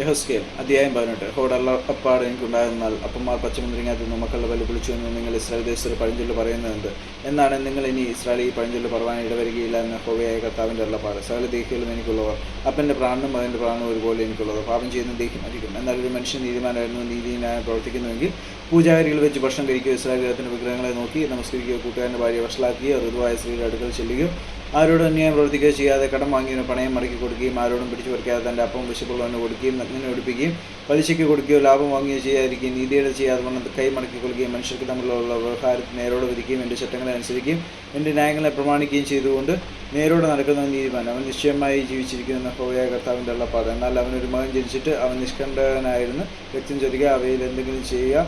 യഹസ്കേൽ അധ്യായം പതിനെട്ട്. ഹോടല്ല അപ്പാട് എനിക്കുണ്ടായിരുന്നാൽ അപ്പന്മാർ പച്ചമുന്തിരിങ്ങ തിന്നു മക്കളുടെ ബലി വിളിച്ചു എന്ന് നിങ്ങൾ ഇസ്രായേൽ ദേശത്തിൽ പഴഞ്ചൊല്ല് പറയുന്നത് എന്നാണ് നിങ്ങൾ ഇനി ഇസ്രായേൽ ഈ പഴഞ്ചൊല്ല് പറവാൻ ഇടവരികയില്ല എന്ന ഹോവയായ കർത്താവിന്റെ അള്ളപ്പാട് സകല ദേഹികളും എനിക്കുള്ളവർ അപ്പന്റെ പ്രാണനും അതിന്റെ പ്രാണനും ഒരുപോലെ എനിക്കുള്ളത് പാപം ചെയ്യുന്ന ദേഹം അധികം. എന്നാൽ ഒരു മനുഷ്യൻ നീതിമാനായിരുന്നു നീതിനായി പ്രവർത്തിക്കുന്നുവെങ്കിൽ പൂജാരികൾ വെച്ച് ഭക്ഷണം കഴിക്കുകയോ ഇസ്രായേൽ ഗ്രഹത്തിന്റെ വിഗ്രഹങ്ങളെ നോക്കി നമസ്കരിക്കുകയോ കൂട്ടുകാരന്റെ ഭാര്യ വഷളാക്കുകയോ ഋതുവായ സ്ത്രീയുടെ അടുക്കൽ ചെല്ലുകയോ ആരോടും അന്യായം പ്രവർത്തിക്കുകയോ ചെയ്യാതെ കടം വാങ്ങിയതിന് പണയം മടക്കി കൊടുക്കുകയും ആരോടും പിടിച്ചു പറിക്കാതെ തന്റെ അപ്പം വിശപ്പുള്ളവന് കൊടുക്കുകയും നഗ്നനെ ഒടിപ്പിക്കുകയും പലിശയ്ക്ക് കൊടുക്കുകയോ ലാഭം വാങ്ങുകയോ ചെയ്യാതിരിക്കുകയും നീതിയുടെ ചെയ്യാതെ വണ്ണം കൈ മടക്കി കൊടുക്കുകയും മനുഷ്യർക്ക് തമ്മിലുള്ള വ്യവഹാരത്തിൽ നേരോട് വിധിക്കുകയും എന്റെ ചട്ടങ്ങളെ അനുസരിക്കുകയും എന്റെ ന്യായങ്ങളെ പ്രമാണിക്കുകയും ചെയ്തുകൊണ്ട് നേരോട് നടക്കുന്ന നീതിമാൻ. അവൻ നിശ്ചയമായി ജീവിച്ചിരിക്കുന്ന ഹോയായ കർത്താവിന്റെ ഉള്ളപ്പാട് എന്നാൽ അവനൊരു മകൻ ജനിച്ചിട്ട് അവൻ നിഷ്കണ്ഠനായിരുന്നു. വ്യക്തം ചൊരിക അവയിൽ എന്തെങ്കിലും ചെയ്യുക?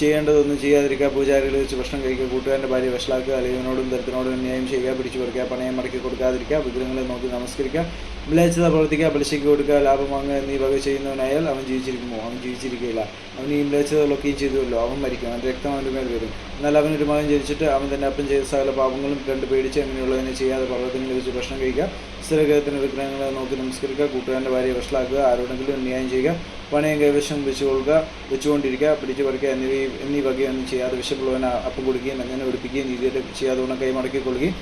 ചെയ്യേണ്ടതൊന്നും ചെയ്യാതിരിക്കുക പൂജാരികൾ വെച്ച് ഭക്ഷണം കഴിക്കുക കൂട്ടുകാരന്റെ ഭാര്യ വഷളാക്കുക അലയുവിനോടും ദരിദ്രനോടും അന്യായം ചെയ്യുക പിടിച്ചു പറിക്കുക പണയം മടക്കി കൊടുക്കാതിരിക്കുക വിഗ്രഹങ്ങളെ നോക്കി നമസ്കരിക്കുക വിളയച്ചത പ്രവർത്തിക്കുക പലിശയ്ക്ക് കൊടുക്കുക ലാഭം വാങ്ങുക എന്നീ വക ചെയ്യുന്നവനായാൽ അവൻ ജീവിച്ചിരിക്കുമോ? അവൻ ജീവിച്ചിരിക്കുകയില്ല. അവൻ ഈ വിളയച്ചതകളൊക്കെയും ചെയ്തുവല്ലോ. അവൻ മരിക്കും അവന്റെ രക്തം അവന്റെ മേൽ വരും. എന്നാൽ ഒരു മകൻ ജനിച്ചിട്ട് അവൻ തന്നെ അപ്പം ചെയ്ത സകല പാപങ്ങളും കണ്ട് പേടിച്ച് അങ്ങനെയുള്ളതിനെ ചെയ്യാതെ പർവതങ്ങളിൽ വെച്ച് ഭക്ഷണം കഴിക്കുക സ്ഥിരഗ്രഹത്തിന്റെ വിഗ്രഹങ്ങളെ നോക്കി നമസ്കരിക്കുക കൂട്ടുകാരന്റെ ഭാര്യയെ വഷളാക്കുക ആരോടെങ്കിലും ന്യായം ചെയ്യുക പണയം കൈവശം വെച്ച് കൊടുക്കുക വെച്ചുകൊണ്ടിരിക്കുക പിടിച്ചു പറിക്കുക എന്നിവ എന്നീ വകയൊന്നും ചെയ്യാതെ വിശപ്പുള്ളവനെ അപ്പം കൊടുക്കുകയും അങ്ങനെ ഒടിപ്പിക്കുകയും നീതിയുടെ ചെയ്യാതെ ഗുണം കൈമടക്കി പലിശയിൽ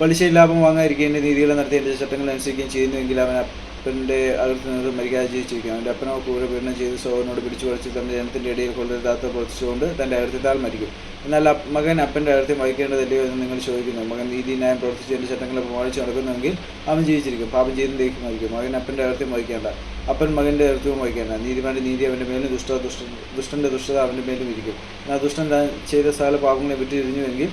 പലിശ ലാഭം വാങ്ങാതിരിക്കുകയും നീതികളെ നടത്തി എന്റെ ചട്ടങ്ങൾ അനുസരിക്കുകയും ചെയ്യുന്നുവെങ്കിൽ അവൻ അപ്പന്റെ അകത്ത് നിന്ന് മരിക്കാതെ ജീവിച്ചിരിക്കുന്നു അവന്റെ അപ്പനോ കൂടെ പീഡനം ചെയ്ത് സോവനോട് പിടിച്ചു കുറച്ച് തന്റെ ജനത്തിന്റെ ഇടയിൽ കൊള്ളരുതാത്ത പ്രവർത്തിച്ചുകൊണ്ട് തന്റെ അകത്തിത്താൽ മരിക്കും. എന്നാൽ മകൻ അപ്പന്റെ അകൃത്യം വഹിക്കേണ്ടതല്ലയോ എന്ന് നിങ്ങൾ ചോദിക്കുന്നു. മകൻ നീതി ന്യായം പ്രവർത്തിച്ച് എന്റെ ചട്ടങ്ങളെ പ്രമാണിച്ച് നടക്കുന്നുവെങ്കിൽ അവൻ ജീവിച്ചിരിക്കും. പാപം ചെയ്തും ദേഹിക്കും മരിക്കും മകൻ അപ്പന്റെ അകൃത്യം വഹിക്കേണ്ട. അപ്പൻ മകന്റെ അകൃത്യവും വഹിക്കേണ്ട. നീതിമാന്റെ നീതി അവന്റെ മേലും ദുഷ്ട ദുഷ്ട ദുഷ്ടന്റെ ദുഷ്ടത അവന്റെ മേലും ഇരിക്കും. എന്നാൽ ദുഷ്ടൻ ചെയ്ത സകല പാപങ്ങളെ വിട്ടിരിഞ്ഞുവെങ്കിൽ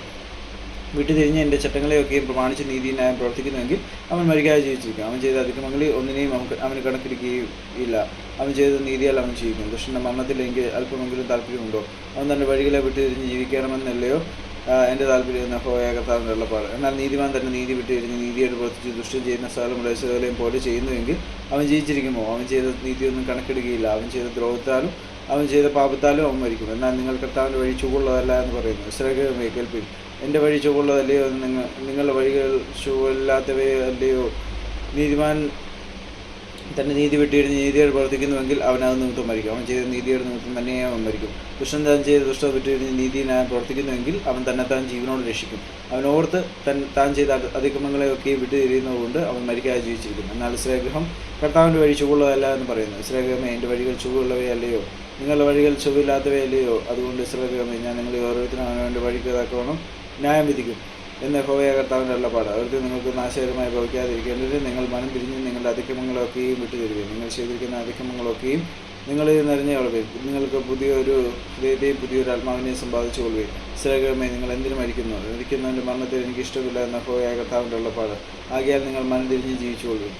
വിട്ടുതിരിഞ്ഞ് എന്റെ ചട്ടങ്ങളെയൊക്കെയും പ്രമാണിച്ച് നീതി ന്യായം പ്രവർത്തിക്കുന്നുവെങ്കിൽ അവൻ മരിക്കാതെ ജീവിച്ചിരിക്കും. അവൻ ചെയ്ത അതിക്രമങ്ങളിൽ ഒന്നിനെയും അവൻ അവന് കണക്കിരിക്കുകയില്ല അവൻ ചെയ്ത നീതിയാൽ അവൻ ജീവിക്കും. കൃഷ്ണന്റെ മരണത്തിൽ എനിക്ക് അല്പമെങ്കിലും താല്പര്യമുണ്ടോ? അവൻ തന്റെ വഴികളെ വിട്ടുതിരിഞ്ഞ് ജീവിക്കണമെന്നല്ലയോ? ആ, എന്റെ താല്പര്യം ഹോയ കർത്താവിന്റെ ഉള്ളപ്പാട്. എന്നാൽ നീതിമാൻ തന്നെ നീതി വിട്ടുതിരിഞ്ഞ് നീതിയോട് പ്രവർത്തിച്ച് ദുഷ്ടം ചെയ്യുന്ന സ്ഥലം മുളേശകളെയും പോലെ ചെയ്യുന്നുവെങ്കിൽ അവൻ ജീവിച്ചിരിക്കുമോ? അവൻ ചെയ്ത നീതിയൊന്നും കണക്കെടുക്കുകയില്ല അവൻ ചെയ്ത ദ്രോഹത്താലും അവൻ ചെയ്ത പാപത്താലും അവൻ മരിക്കും. എന്നാൽ നിങ്ങൾ കർത്താവിന്റെ വഴി ചൂടുള്ളതല്ല എന്ന് പറയുന്നു. ശ്രേഖമേ കേൾപ്പിൻ എന്റെ വഴി ചുവള്ളതല്ലയോ നിങ്ങൾ നിങ്ങളുടെ വഴികൾ ചുവല്ലാത്തവയല്ലയോ നീതിമാൻ തന്റെ നീതി വിട്ടിരുന്ന് നീതിയോട് പ്രവർത്തിക്കുന്നുവെങ്കിൽ അവൻ അത് നിമിത്തം മരിക്കും. അവൻ ചെയ്ത നീതിയുടെ നിമിത്തം തന്നെ അവൻ മരിക്കും. ദുഷ്ടൻ താൻ ചെയ്ത ദുഷ്ട വിട്ടിരുന്ന് നീതി ഞാൻ പ്രവർത്തിക്കുന്നുവെങ്കിൽ അവൻ തന്നെ താൻ ജീവനോട് രക്ഷിക്കും. അവൻ ഓർത്ത് തൻ താൻ ചെയ്ത അത് അതിക്രമങ്ങളെയൊക്കെ വിട്ടുതിരിയുന്നതുകൊണ്ട് അവൻ മരിക്കാതെ ജീവിച്ചിരിക്കും എന്നാൽ ഇസ്രാഗ്രഹം കർത്താവിന്റെ വഴി ചുവള്ളതല്ല എന്ന് പറയുന്നു. ഇസ്രാഗ്രഹമേ എന്റെ വഴികൾ ചുവുള്ളവയല്ലയോ നിങ്ങളുടെ വഴികൾ ചുവയില്ലാത്തവയല്ലയോ അതുകൊണ്ട് ഇസ്രാഗ്രഹമേ ഞാൻ നിങ്ങളുടെ ഓരോരുത്തരും അവനവന്റെ വഴിക്ക് തക്കവണ്ണം ന്യായം വിധിക്കും. എന്ന് ഹോവയ കർത്താവിന്റെ അള്ളപ്പാട് അവർക്ക് നിങ്ങൾക്ക് നാശകരമായി ഭവിക്കാതിരിക്കേണ്ടത് നിങ്ങൾ മനം തിരിഞ്ഞ് നിങ്ങളുടെ അതിക്രമങ്ങളൊക്കെയും വിട്ടുതരുകയും നിങ്ങൾ ചെയ്തിരിക്കുന്ന അതിക്രമങ്ങളൊക്കെയും നിങ്ങളിൽ നിറഞ്ഞ കൊള്ളുകയും നിങ്ങൾക്ക് പുതിയൊരു ഹൃദയത്തെയും പുതിയൊരു ആത്മാവിനെയും സമ്പാദിച്ചു കൊള്ളുകയും ശ്രേഖമേ നിങ്ങൾ എന്തിനു മരിക്കുന്നു? മരിക്കുന്നതിന്റെ മരണത്തിൽ എനിക്ക് ഇഷ്ടമില്ല എന്ന ഹോയ കർത്താവിന്റെ ഉള്ളപ്പാട് ആകിയാൽ നിങ്ങൾ മനം തിരിഞ്ഞ് ജീവിച്ചു കൊള്ളുകയും